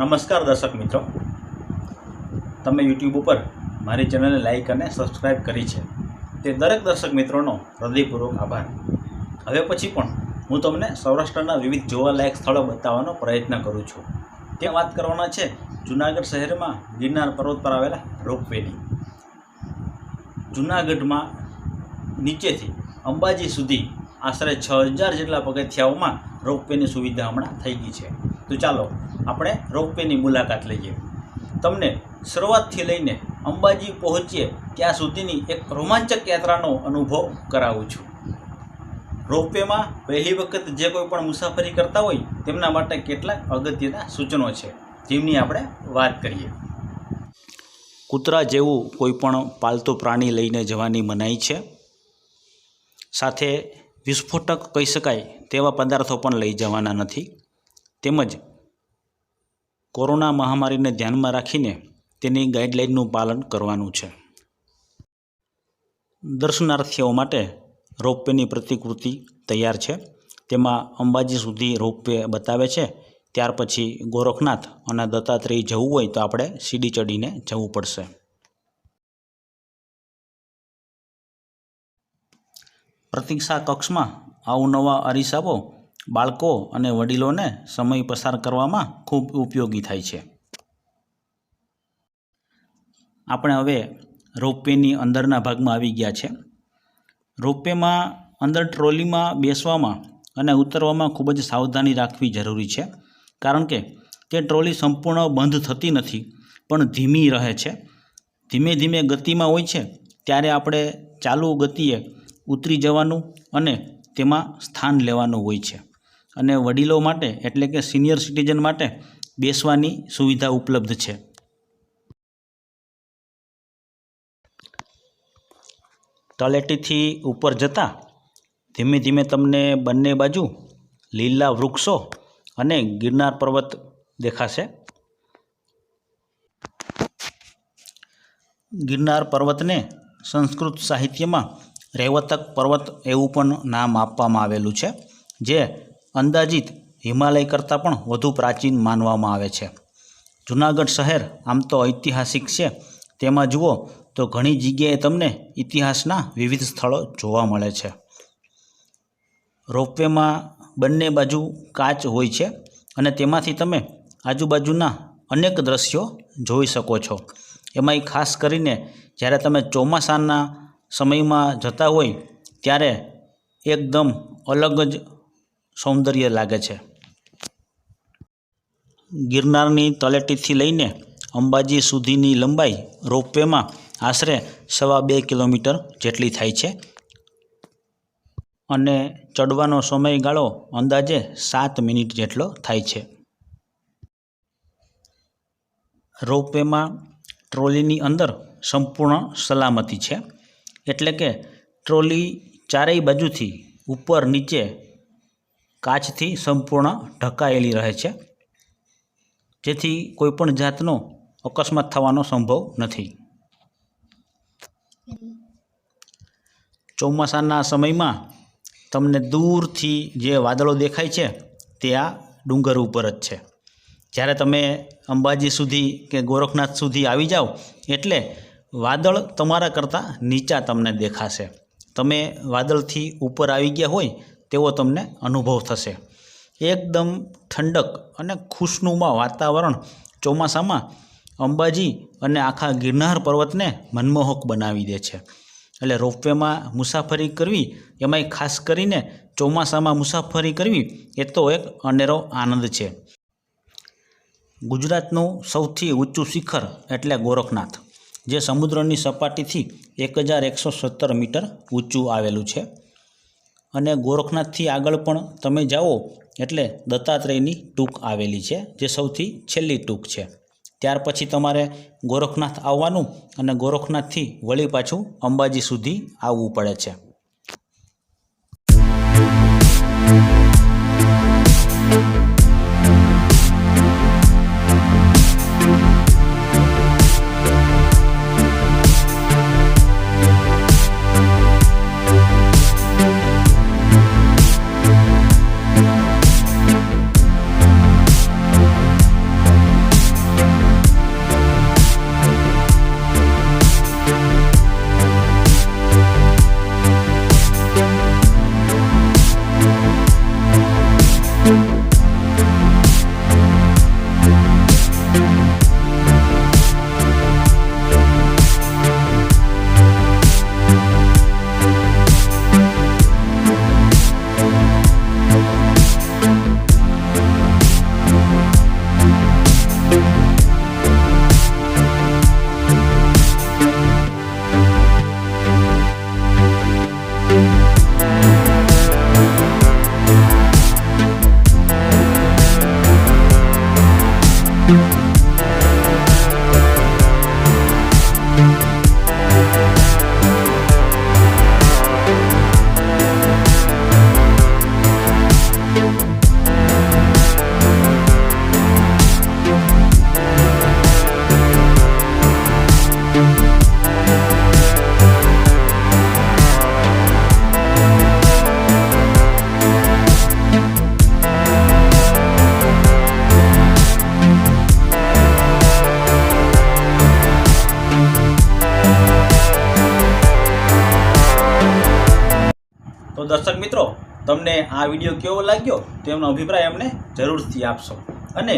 નમસ્કાર દર્શક મિત્રો. તમે યુટ્યુબ ઉપર મારી ચેનલને લાઇક અને સબસ્ક્રાઈબ કરી છે. તે દરેક દર્શક મિત્રોનો હૃદયપૂર્વક આભાર. હવે પછી પણ હું તમને સૌરાષ્ટ્રના વિવિધ જોવાલાયક સ્થળો બતાવવાનો પ્રયત્ન કરું છું. તે વાત કરવાના છે જુનાગઢ શહેરમાં ગિરનાર પર્વત પર આવેલા રોપવેની જુનાગઢમાં નીચેથી અંબાજી સુધી આશરે છ હજાર જેટલા પગથિયાઓમાં રોપવેની સુવિધા હમણાં થઈ ગઈ છે. તો ચાલો આપણે રોપવેની મુલાકાત લઈએ. તમને શરૂઆતથી લઈને અંબાજી પહોંચીએ ત્યાં સુધીની એક રોમાંચક યાત્રાનો અનુભવ કરાવું છું. રોપવેમાં પહેલી વખત જે કોઈ પણ મુસાફરી કરતા હોય તેમના માટે કેટલાક અગત્યના સૂચનો છે. જેમની આપણે વાત કરીએ. કૂતરા જેવું કોઈ પણ પાલતુ પ્રાણી લઈને જવાની મનાઈ છે. સાથે વિસ્ફોટક કહી શકાય તેવા પદાર્થો પણ લઈ જવાના નથી. તેમજ કોરોના મહામારીને ધ્યાનમાં રાખીને તેની ગાઈડલાઇનનું પાલન કરવાનું છે. દર્શનાર્થીઓ માટે રોપવેની પ્રતિકૃતિ તૈયાર છે. તેમાં અંબાજી સુધી રોપવે બતાવે છે. ત્યાર પછી ગોરખનાથ અને દત્તાત્રેય જવું હોય તો આપણે સીડી ચડીને જવું પડશે. પ્રતીક્ષા કક્ષમાં અવનવા અરીસાઓ બાળકો અને વડીલોને સમય પસાર કરવામાં ખૂબ ઉપયોગી થાય છે. આપણે હવે રોપવેની અંદરના ભાગમાં આવી ગયા છે. રોપવેમાં અંદર ટ્રોલીમાં બેસવામાં અને ઉતરવામાં ખૂબ જ સાવધાની રાખવી જરૂરી છે, કારણ કે તે ટ્રોલી સંપૂર્ણ બંધ થતી નથી, પણ ધીમી રહે છે. ધીમે ધીમે ગતિમાં હોય છે, ત્યારે આપણે ચાલુ ગતિએ ઉતરી જવાનું અને તેમાં સ્થાન લેવાનું હોય છે. અને વડીલો માટે એટલે કે સિનિયર સિટીઝન માટે બેસવાની સુવિધા ઉપલબ્ધ છે. તળેટીથી ઉપર જતાં ધીમે ધીમે તમને બંને બાજુ લીલા વૃક્ષો અને ગિરનાર પર્વત દેખાશે. ગિરનાર પર્વતને સંસ્કૃત સાહિત્યમાં રેવતક પર્વત એવું પણ નામ આપવામાં આવેલું છે, જે અંદાજિત હિમાલય કરતાં પણ વધુ પ્રાચીન માનવામાં આવે છે. જૂનાગઢ શહેર આમ તો ઐતિહાસિક છે. તેમાં જુઓ તો ઘણી જગ્યાએ તમને ઇતિહાસના વિવિધ સ્થળો જોવા મળે છે. રોપવેમાં બંને બાજુ કાચ હોય છે અને તેમાંથી તમે આજુબાજુના અનેક દ્રશ્યો જોઈ શકો છો. એમાંય ખાસ કરીને જ્યારે તમે ચોમાસાના સમયમાં જતા હોય ત્યારે એકદમ અલગ જ સૌંદર્ય લાગે છે. ગિરનારની તલેટીથી લઈને અંબાજી સુધીની લંબાઈ રોપવેમાં આશરે સવા બે કિલોમીટર જેટલી થાય છે. અને ચડવાનો સમયગાળો અંદાજે સાત મિનિટ જેટલો થાય છે. રોપવેમાં ટ્રોલીની અંદર સંપૂર્ણ સલામતી છે. એટલે કે ટ્રોલી ચારેય બાજુથી ઉપર નીચે કાચથી સંપૂર્ણ ઢકાયેલી રહે છે. જેથી કોઈપણ જાતનો અકસ્માત થવાનો સંભવ નથી. ચોમાસાના સમયમાં તમને દૂરથી જે વાદળો દેખાય છે, તે આ ડુંગર ઉપર જ છે. જ્યારે તમે અંબાજી સુધી કે ગોરખનાથ સુધી આવી જાઓ, એટલે વાદળ તમારા કરતાં નીચા તમને દેખાશે. તમે વાદળથી ઉપર આવી ગયા હોય, તેવો તમને અનુભવ થશે. એકદમ ઠંડક અને ખુશનુમા વાતાવરણ ચોમાસામાં અંબાજી અને આખા ગિરનાર પર્વતને મનમોહક બનાવી દે છે. એટલે રોપવેમાં મુસાફરી કરવી, એમાંય ખાસ કરીને ચોમાસામાં મુસાફરી કરવી, એ તો એક અનેરો આનંદ છે. ગુજરાતનું સૌથી ઊંચું શિખર એટલે ગોરખનાથ. જે સમુદ્રની સપાટીથી એક હજાર એકસો સત્તર મીટર ઊંચું આવેલું છે. અને ગોરખનાથથી આગળ પણ તમે જાઓ એટલે દત્તાત્રેયની ટૂંક આવેલી છે, જે સૌથી છેલ્લી ટૂંક છે. ત્યાર પછી તમારે ગોરખનાથ આવવાનું અને ગોરખનાથથી વળી પાછું અંબાજી સુધી આવવું પડે છે. દર્શક મિત્રો, તમને આ વીડિયો કેવો લાગ્યો તેમનો અભિપ્રાય અમને જરૂરથી આપશો. અને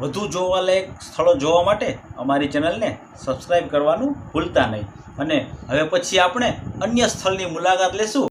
વધુ જોવાલાયક સ્થળો જોવા માટે અમારી ચેનલને સબસ્ક્રાઈબ કરવાનું ભૂલતા નહીં. અને હવે પછી આપણે અન્ય સ્થળની મુલાકાત લેશું.